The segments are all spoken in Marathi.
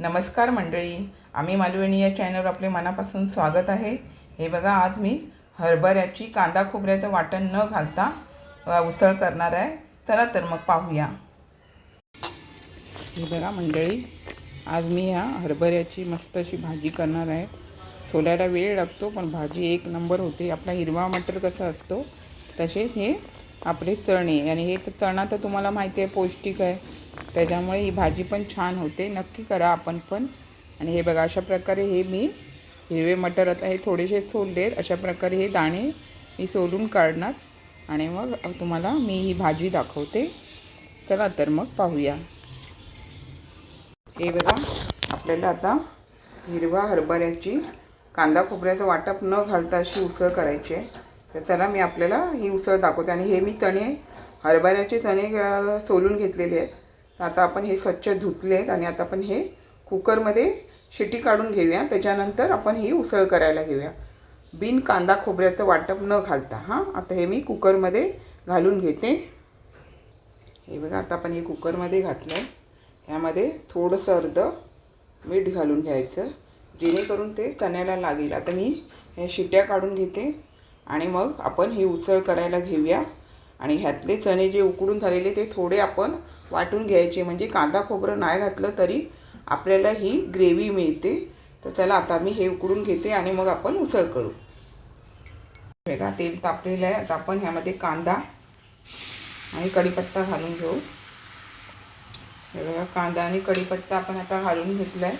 नमस्कार मंडळी आम्ही मालवणी या चॅनलवर आपले मनापासून स्वागत आहे. हे बघा आज मी हरभऱ्याची कांदा खोबऱ्याचं वाटण न घालता उसळ करणार आहे. चला तर मग पाहूया. हे बघा मंडळी आज मी ह्या हरभऱ्याची मस्त अशी भाजी करणार आहे. सोलायला वेळ लागतो पण भाजी एक नंबर होते. आपला हिरवा मटर कसा असतो तसेच हे आपले चणे. आणि हे तर चणा तर तुम्हाला माहिती आहे पौष्टिक आहे. त्याच्यामुळे ही भाजी पण छान होते. नक्की करा आपण पण. आणि हे बघा अशा प्रकारे हे मी हिरवे मटर आता हे थोडेसे सोललेत. अशा प्रकारे हे दाणे मी सोलून काढणार. आणि मग तुम्हाला मी ही भाजी दाखवते. चला तर मग पाहूया. हे बघा आपल्याला आता हिरवा हरभऱ्याची कांदा खोबऱ्याचं वाटप न घालता अशी उसळ करायची आहे. तर त्याला मी आपल्याला ही उसळ दाखवते. आणि हे मी चणे हरभऱ्याचे चणे सोलून घेतलेले आहेत. आता आपण हे स्वच्छ धुतले आहेत आणि आता आपण हे कुकरमध्ये शिटी काढून घेऊया. त्याच्यानंतर आपण ही उसळ करायला घेऊया. बिन कांदा खोबऱ्याचं वाटप न घालता हां? आता हे मी कुकरमध्ये घालून घेते. हे बघा आता आपण हे कुकरमध्ये घातलं आहे ह्यामध्ये थोडंसं अर्ध मीठ घालून घ्यायचं जेणेकरून ते चण्याला लागेल. आता मी हे शिट्या काढून घेते आणि मग आपण ही उसळ करायला घेऊया. आणि ह्यातले चणे जे उकडून झालेले ते थोडे आपण वाटून घ्यायचे. म्हणजे कांदा खोबरं नाही घातलं तरी आपल्याला ही ग्रेव्ही मिळते. तर चला आता मी हे उकडून घेते आणि मग आपण उसळ करू. बघा तेल तापलेलं आहे. आता आपण ह्यामध्ये कांदा आणि कढीपत्ता घालून घेऊ. हे बघा कांदा आणि कढीपत्ता आपण आता घालून घेतला आहे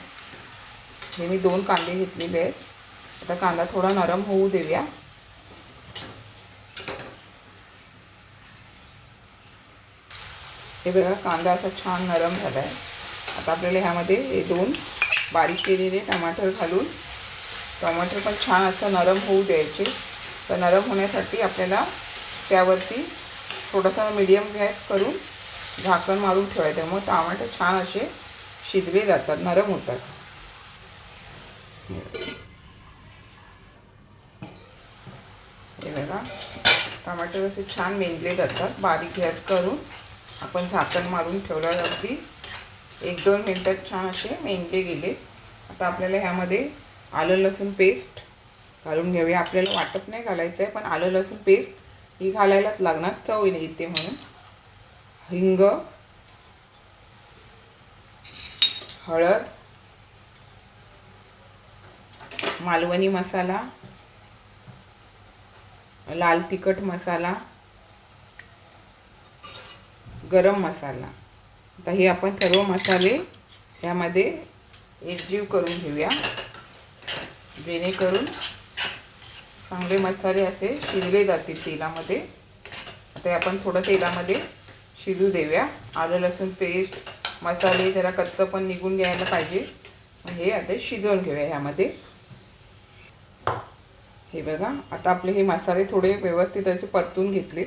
हे मी दोन कांदे घेतलेले आहेत. आता कांदा थोडा नरम होऊ देऊया. हे बघा कांदा असा छान नरम झाला आहे आता आपल्याला ह्यामध्ये हे दोन बारीक केलेले टमाटर घालून. टमाटर पण छान असं नरम होऊ द्यायचे. तर नरम होण्यासाठी आपल्याला त्यावरती थोडासा मीडियम गॅस करून झाकण मारून ठेवायचं. मग टमाटर छान असे शिजले जातात नरम होतात. हे बघा टमाटर असे छान मेंदले जातात. बारीक गॅस करून. आपण झाकण मारून ठेवलं अगदी एक दोन मिनटात छान असे मेंगे गेले. आता आपल्याला ह्यामध्ये आलं लसूण पेस्ट घालून घेऊया. आपल्याला वाटप नाही घालायचं आहे पण आलं लसूण पेस्ट ही घालायलाच लागणार. चव येते म्हणून. हिंग हळद मालवणी मसाला लाल तिखट मसाला गरम मसाला. आता हे आपण सर्व मसाले यामध्ये एकजीव करून घेऊया. जेणेकरून चांगले मसाले असे शिजले जातील तेलामध्ये. आता आपण थोडं तेलामध्ये शिजू देऊया. आलं लसूण पेस्ट मसाले जरा कच्चं पण निघून घ्यायला पाहिजे. हे आता शिजवून घेऊया ह्यामध्ये. हे बघा आता आपले हे मसाले थोडे व्यवस्थित असे परतून घेतले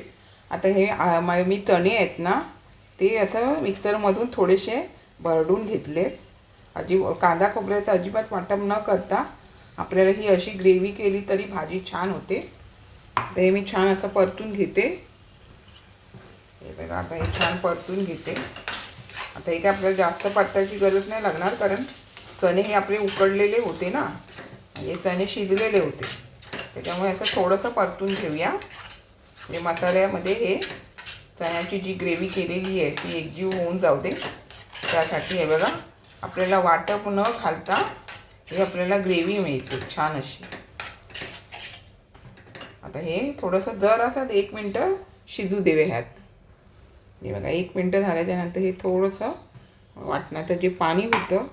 आता हे मी चणे आहेत ना ते असं मिक्सरमधून थोडेसे भरडून घेतले अजिब कांदा खोबऱ्याचं अजिबात वाटप न करता आपल्याला ही अशी ग्रेव्ही केली तरी भाजी छान होते. तर हे मी छान असं परतून घेते. हे बघा आता हे छान परतून घेते. आता हे काय आपल्याला जास्त पट्ट्याची गरज नाही लागणार कारण चणे हे आपले उकडलेले होते ना. हे चणे शिजलेले होते. त्याच्यामुळे असं थोडंसं परतून घेऊया. म्हणजे मसाल्यामध्ये हे चण्याची जी ग्रेव्ही केलेली आहे ती एकजीव होऊन जाऊ दे. त्यासाठी हे बघा आपल्याला वाटप न घालता हे आपल्याला ग्रेव्ही मिळते छान अशी. आता हे थोडंसं जर असं एक मिनटं शिजू देवे ह्यात. हे बघा एक मिनटं झाल्याच्यानंतर हे थोडंसं वाटण्याचं जे पाणी होतं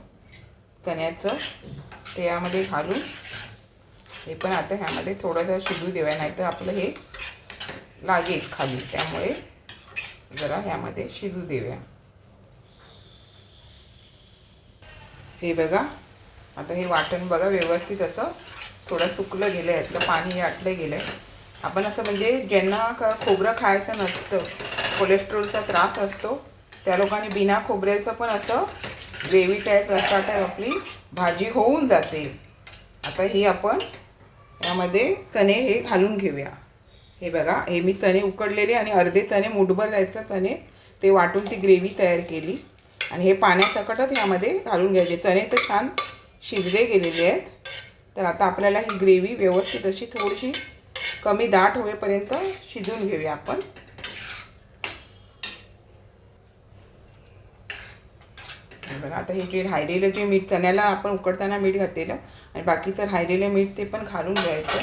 चण्याचं ते यामध्ये घालून हे पण आता ह्यामध्ये थोडंसं शिजू देव्या नाही तर आपलं हे लागेल खाली. त्यामुळे जरा ह्यामध्ये शिजू देऊया. हे बघा आता हे वाटण बघा व्यवस्थित असं थोडं सुकलं गेलं आहे यातलं पाणी आटलं गेलं आहे आपण असं म्हणजे ज्यांना खोबरं खायचं नसतं कोलेस्ट्रॉलचा त्रास असतो त्या लोकांनी बिना खोबऱ्याचं पण असं ग्रेव्ही टाईप रस्सा टाईप आपली भाजी होऊन जाते. आता ही आपण यामध्ये चणे हे घालून घेऊया. हे बघा हे मी चणे उकडलेले आणि अर्धे चणे मुठभर जायचं चणे ते वाटून ती ग्रेव्ही तयार केली. आणि हे पाण्यासकटच यामध्ये घालून घ्यायचे. चणे तर छान शिजले गेलेले आहेत. तर आता आपल्याला ही ग्रेव्ही व्यवस्थित अशी थोडीशी कमी दाट होईपर्यंत शिजवून घेऊया आपण. बघा आता हे जे राहिलेलं जे मीठ चण्याला आपण उकडताना मीठ घातलेलं आणि बाकीचं राहिलेलं मीठ ते पण घालून घ्यायचं.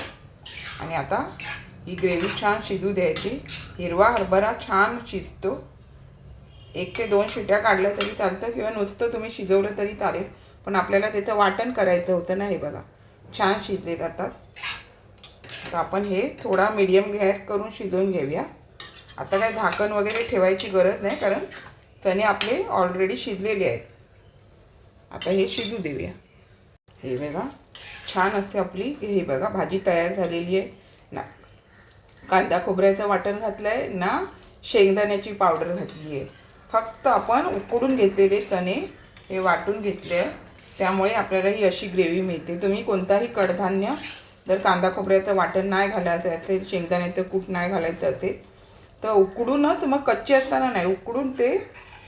आणि आता ही ग्रेव्ही छान शिजू द्यायची हिरवा हरभरा छान शिजतो एक ते दोन शिट्या काढल्या तरी चालतं किंवा नुसतं तुम्ही शिजवलं तरी चालेल पण आपल्याला त्याचं वाटण करायचं होतं ना हे बघा छान शिजले जातात तर आपण हे थोडा मिडियम गॅस करून शिजवून घेऊया आता काय झाकण वगैरे ठेवायची गरज नाही कारण चणे आपले ऑलरेडी शिजलेले आहेत आता हे शिजू देऊया हे बघा छान असते आपली हे बघा भाजी तयार झालेली आहे ना कांदा खोबऱ्याचं वाटण घातलं आहे ना शेंगदाण्याची पावडर घातली आहे. फक्त आपण उकडून घेतलेले चणे हे वाटून घेतले. आहे त्यामुळे आपल्याला ही अशी ग्रेव्ही मिळते. तुम्ही कोणताही कडधान्य जर कांदा खोबऱ्याचं वाटण नाही घालायचं असेल शेंगदाण्याचं कूट नाही घालायचं असेल तर उकडूनच मग कच्चे असताना नाही उकडून ते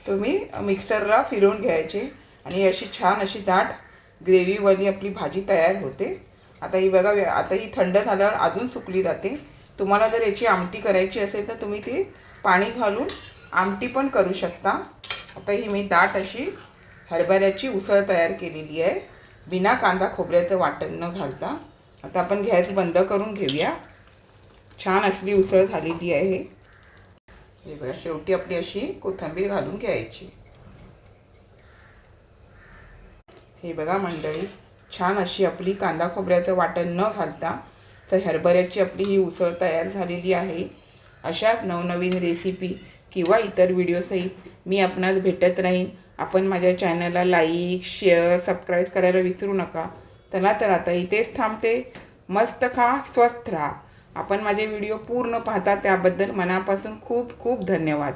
तुम्ही मिक्सरला फिरवून घ्यायचे. आणि अशी छान अशी दाट ग्रेव्हीवाली आपली भाजी तयार होते. आता ही बघा आता ही थंड झाल्यावर अजून सुकली जाते. तुम्हाला जर याची आमटी करायची असेल तर तुम्ही ती पाणी घालून आमटी पण करू शकता. आता ही मी दाट अशी हरभऱ्याची उसळ तयार केलेली आहे. बिना कांदा खोबऱ्याचं वाटण न घालता. आता आपण गॅस बंद करून घेऊया. छान असली उसळ झालेली आहे हे. बघा शेवटी आपली अशी कोथिंबीर घालून घ्यायची. हे बघा मंडळी छान अशी आपली कांदा खोबऱ्याचं वाटण न घालता तर हरभऱ्याची आपली ही उसळ तयार झालेली आहे. अशाच नवनवीन रेसिपी किंवा इतर व्हिडिओसहित मी आपणास भेटत राहीन. आपण माझ्या चॅनलला लाईक शेअर सबस्क्राईब करायला विसरू नका. चला तर आता इथेच थांबते. मस्त खा स्वस्थ राहा. आपण माझे व्हिडिओ पूर्ण पाहता त्याबद्दल मनापासून खूप खूप धन्यवाद.